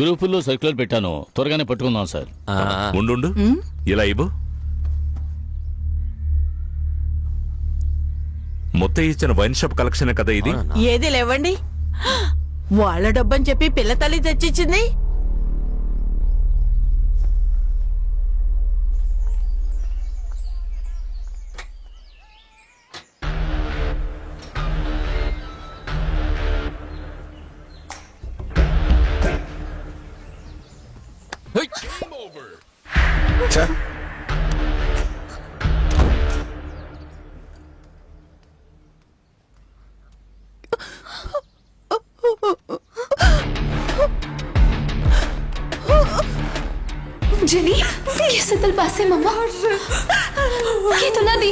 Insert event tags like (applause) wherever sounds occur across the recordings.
గ్రూపుల్లో సర్క్యులర్ పెట్టాను. త్వరగానే పట్టుకుందాం సార్. ఉండు ఇలా ఇవ్వు. మొత్తం ఇచ్చిన వైన్ షాప్ కలెక్షన్ కదా ఇది? ఏది లేవండి. (gasps) వాళ్ళ డబ్బని చెప్పి పిల్ల తల్లి తెచ్చిచ్చింది. Jenny, please sedal passe, mama. గీతున్నది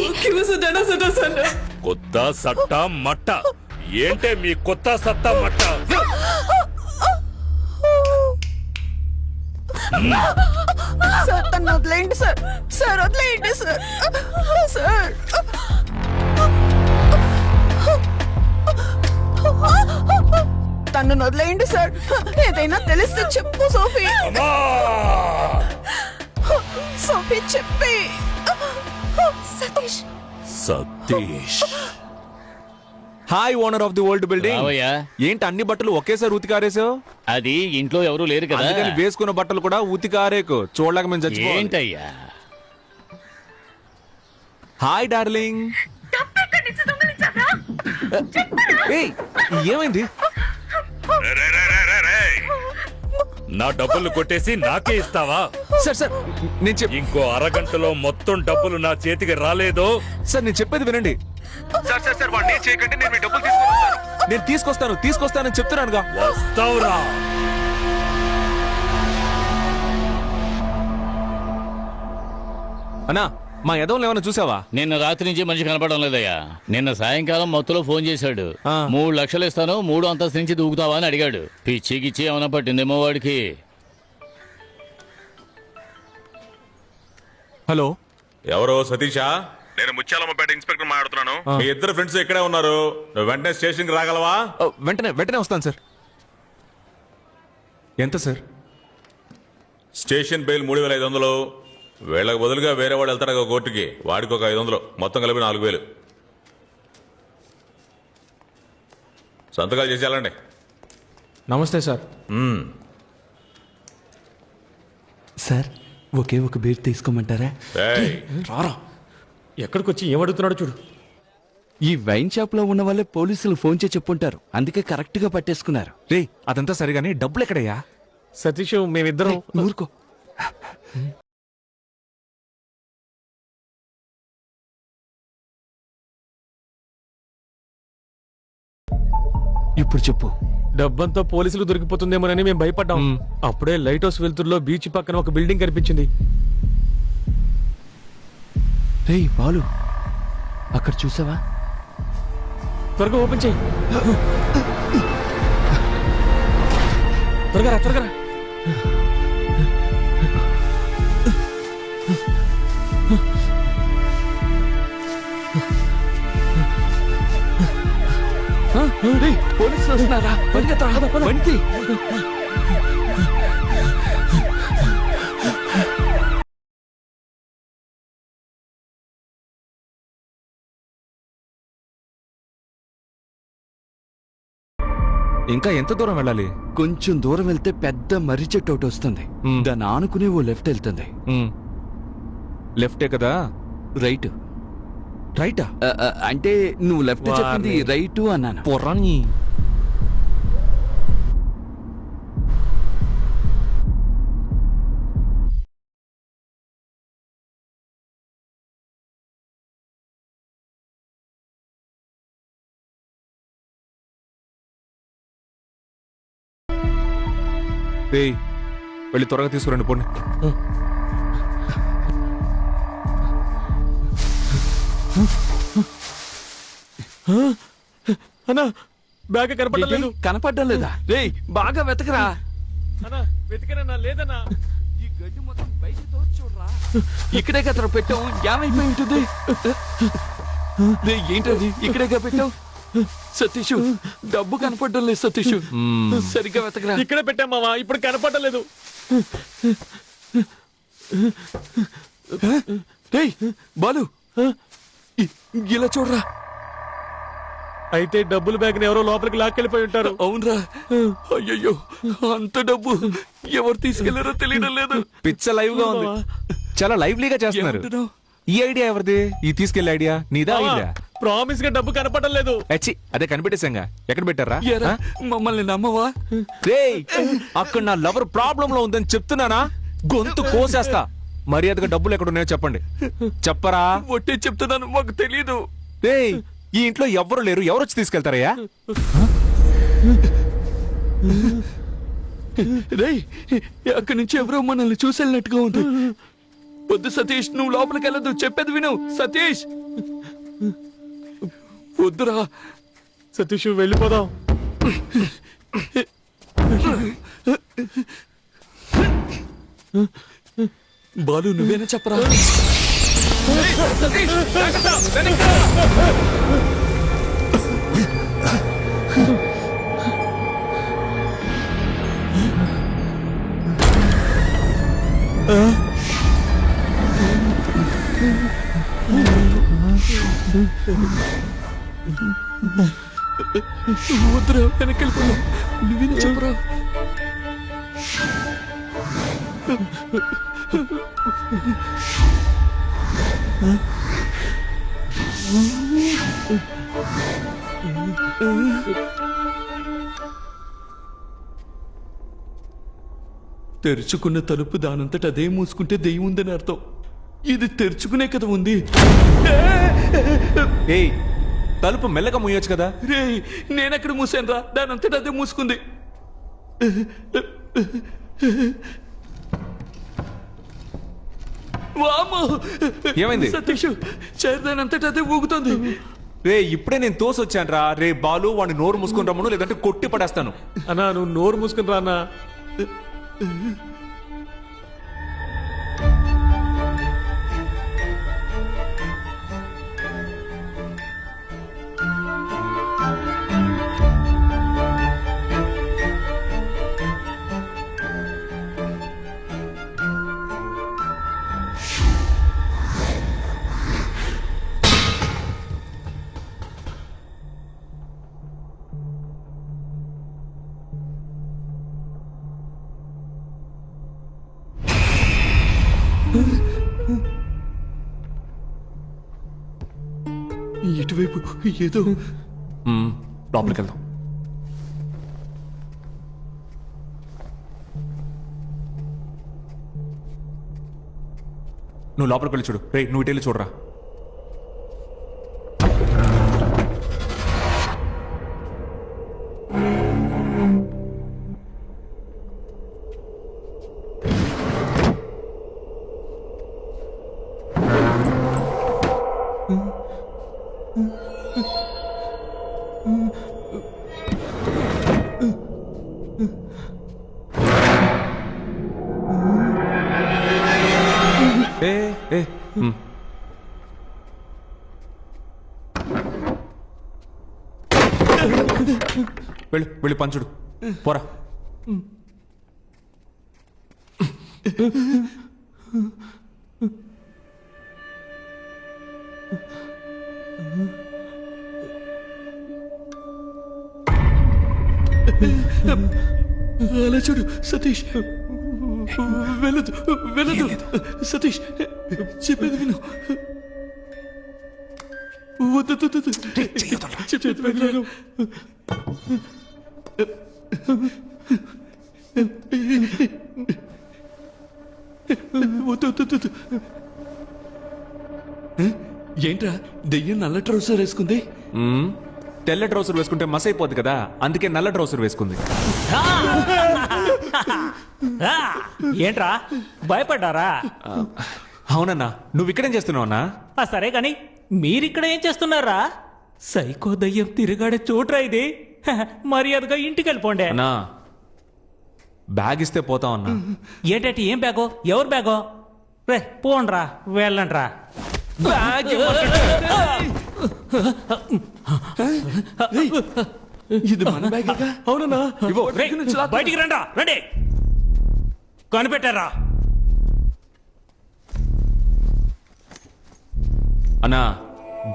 కొత్త సట్టా మట్ట ఏంటే మీ కొత్త సత్తా మట్ట సార్ తను వదిలేయండి సార్ సార్ వదిలేయండి సార్ సార్ తనను వదిలేయండి సార్ ఏదైనా తెలిస్తే చెప్పు సోఫీ సోపించే Satish. Satish. Hi owner of the old building ఏంటి అన్ని బట్టలు ఒకేసారి ఉతికారేసావు అది ఇంట్లో ఎవరు లేరు కదా. వేసుకున్న బట్టలు కూడా ఉతికారేకు చూడలేక మేము చచ్చిపోయా హాయ్ డార్లింగ్ ఏమైంది? నా డబ్బులు కొట్టేసి నాకే ఇస్తావా? సార్ సార్ నేను చెప్ ఇంకో అరగంటలో మొత్తం డబ్బులు నా చేతికి రాలేదో? సార్ నేను చెప్పేది వినండి. సార్ సార్ సార్ వాడిని చేయకండి నేను మీ డబ్బులు తీసుకొస్తాను నేను తీసుకొస్తాను తీసుకొస్తానని చెప్తున్నానుగా. వస్తావురా. అన్నా మా ఎదవలు ఏమైనా చూసావా? నిన్న రాత్రి నుంచి మనిషి కనపడడం లేదయ్యా. నిన్న సాయంకాలం మొత్తంలో ఫోన్ చేశాడు. ఆ. మూడు లక్షలు ఇస్తాను మూడు అంతస్తు నుంచి దూకుతావా అని అడిగాడు. పిచ్చి గిచ్చి ఏమైనా పట్టిందేమో వాడికి. హలో. ఎవరో సతీషా? నేను ముత్యాలమ్మపేట ఇన్స్పెక్టర్ మాట్లాడుతున్నాను. మీ ఇద్దరు ఫ్రెండ్స్ ఇక్కడే ఉన్నారు. నువ్వు వెంటనే స్టేషన్కి రాగలవా వెంటనే వెంటనే వస్తాను సార్. ఎంత సార్? స్టేషన్ బెయిల్ మూడు వేల ఐదు వందలు. వీళ్ళకి బదులుగా వేరే వాడు వెళ్తాడు ఒక కోర్టుకి. వాడికి ఒక ఐదు వందలు. మొత్తం కలిపి నాలుగు వేలు. సంతకాలు చేసేయాలండి నమస్తే సార్. సార్ ఒకే ఒక బీర్ తీసుకోమంటారా? రారా ఎక్కడికొచ్చి ఏమడుగుతున్నాడు చూడు. ఈ వైన్ షాప్లో ఉన్న వాళ్ళే పోలీసులు ఫోన్ చేసి చెప్పుంటారు. అందుకే కరెక్ట్గా పట్టేసుకున్నారు. రే అదంతా సరిగాని డబ్బులు ఎక్కడయ్యా? సతీష్ మేమిద్దరం ఊరుకో. ఇప్పుడు చెప్పు. డబ్బంతా పోలీసులు దొరికిపోతుందేమోనని మేము భయపడ్డాం. అప్పుడే లైట్ హౌస్ వెళ్తుర్లో బీచ్ పక్కన ఒక బిల్డింగ్ కనిపించింది. రేయ్ బాలు అక్కడ చూసావా? త్వరగా ఓపెన్ చేయి. త్వరగా రా త్వరగా రా. పోలీసులు వస్తున్నారా? పరిగెత్తరా, బండి. ఇంకా ఎంత దూరం వెళ్ళాలి? కొంచెం దూరం వెళ్తే పెద్ద మర్రి చెట్టు ఒకటి వస్తుంది. దాన్ని ఆనుకునే ఓ లెఫ్ట్ వెళ్తుంది. లెఫ్టే కదా? రైట్. రైటా? అంటే నువ్వు లెఫ్ట్ చెప్పింది. రైట్ అన్నాను? పొర్రాని. వెళ్ళి త్వరగా తీసుకురండి పోండి. అన్నా బ్యాగ్ కనపడలేదు ఏంటి? కనపడ్డం లేదా రేయ్ బాగా వెతకరా. అన్నా వెతికనన్నా లేదన్నా. ఈ గడ్డి మొత్తం బయట చూడరా. ఇక్కడే కదరా పెట్టాం ఏమైపోయి ఉంటుంది? రేయ్, ఏంటది? ఇక్కడేగా పెట్టావు? సతీష్ డబ్బు కనపడడం లేదు సతీష్. సరిగ్గా వెతకరా. ఇక్కడే పెట్టాం మావా ఇప్పుడు కనపడలేదు రేయ్ బాలు. ఇలా చూడరా. అయితే డబ్బులు బ్యాగ్ ఎవరో లోపలికి లాక్కెళ్ళిపోయి ఉంటారు. అవునరా. అయ్యయ్యో అంత డబ్బు ఎవరు తీసుకెళ్ళారో తెలియడం లేదు. పిచ్చ లైవ్గా ఉంది చాలా లైవ్లీగా చేస్తున్నారు? ఈ ఐడియా ఎవరిది? ఈ తీసుకెళ్ళే ఐడియా? నీదా ఐడియా? ప్రామిస్గా డబ్బు కనపడడం లేదు. అచ్చి అదే కనిపెట్టేశాంగా. ఎక్కడ పెట్టారా? మమ్మల్ని నమ్మవా? రేయ్ అక్కడ నా లవర్ ప్రాబ్లం లో ఉందని చెప్తున్నానా? గొంతు కోసేస్తా. మర్యాదగా డబ్బులు ఎక్కడ ఉన్నాయో చెప్పండి చెప్పరా ఒట్టే చెప్తున్నాను మాకు తెలీదు ఈ ఇంట్లో ఎవ్వరు లేరు ఎవరు వచ్చి తీసుకెళ్తారయ్యా రేయ్ అక్కడి నుంచి ఎవరో మనల్ని చూసెళ్ళినట్టుగా ఉంది వద్దు సతీష్ నువ్వు లోపలికి వెళ్ళదు చెప్పేది విను సతీష్ వద్దురా సతీష్ వెళ్ళిపోదాం బాలు నువ్వేనా చెప్పరా? వద్దురా వెనక్కి వెళ్ళిపోదాం. నువ్వేనా చెప్పరా? తెరుచుకున్న తలుపు దానంతట అదే మూసుకుంటే దెయ్యం ఉందని అర్థం. ఇది తెరుచుకునే కదా ఉంది. ఏయ్ తలుపు మెల్లగా ముయ్యొచ్చు కదా? రే నేనెక్కడ మూసాను రా దానంతట అదే మూసుకుంది! ఏమైంది? సతీష్ చైర్ దానంతట అదే ఊగుతుంది. రే ఇప్పుడే నేను తోసొచ్చాను రా రే బాలు వాడిని నోరు మూసుకుని రమ్మను లేదంటే కొట్టి పడేస్తాను. అన్నా నువ్వు నోరు మూసుకుని రా వైపు ఏదో. లోపలికి వెళ్దాం నువ్వు లోపలికి వెళ్ళి చూడు. రే నువ్వు ఇటు వెళ్ళి చూడరా. వెళ్ళు వెళ్ళి పంచుడు. పోరా. అలా చూడు సతీష్. వెళ్ళదు వెళ్ళదు సతీష్ చెప్పేది విను. చెప్పేది. ఏంట్రా? దెయ్యం నల్ల ట్రౌసర్ వేసుకుంది. తెల్ల ట్రౌసర్ వేసుకుంటే మస్ అయిపోద్ది కదా అందుకే నల్ల ట్రౌసర్ వేసుకుంది. ఆ, ఏంట్రా? భయపడ్డారా? అవునన్నా నువ్వు ఇక్కడేం చేస్తున్నావు అన్నా? ఆ, సరే కాని మీరిక్కడ ఏం చేస్తున్నారా? సైకో దయ్యం తిరగాడే చోట్రా ఇది? హ, మర్యాదగా ఇంటికి వెళ్ళిపోండి అన్నా బ్యాగ్ ఇస్తే పోతాం అన్నా. ఏంటంటే ఏం బ్యాగో? ఎవరు బ్యాగో? రే పోండ్రా వెళ్ళండ్రా. బ్యాగ్ ఇది మన బ్యాగేగా అవునన్నా. ఇవ్వు. రేయ్, బయటికి రండి. రండి. కనిపెట్టారా? అన్నా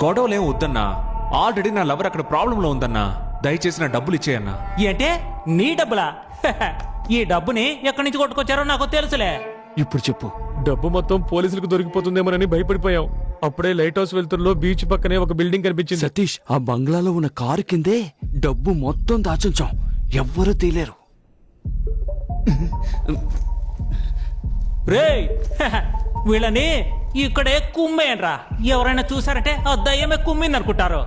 గొడవలేం వద్దన్నా. ఆల్రెడీ నా లవర్ అక్కడ ప్రాబ్లం లో ఉందన్నా. దయచేసి నా డబ్బులు ఇచ్చేయన్నా. ఏంటే? నీ డబ్బులా? ఈ డబ్బుని ఎక్కడి నుంచి కొట్టుకొచ్చారో నాకు తెలుసులే. ఇప్పుడు చెప్పు. డబ్బు మొత్తం పోలీసులకు దొరికిపోతుందేమోనని భయపడిపోయాం. అప్పుడే లైట్ హౌస్ వెళ్తుల్లో బీచ్ పక్కనే ఒక బిల్డింగ్ కనిపించింది. సతీష్ ఆ బంగ్లాలో ఉన్న కారు కిందే డబ్బు మొత్తం దాచుంచాం. ఎవ్వరూ తీలేరు రేయ్ వీళ్ళని ఇక్కడే కుమ్మేయండ్రా. ఎవరైనా చూసారంటే ఆ దయ్యమే కుమ్మింది అనుకుంటారు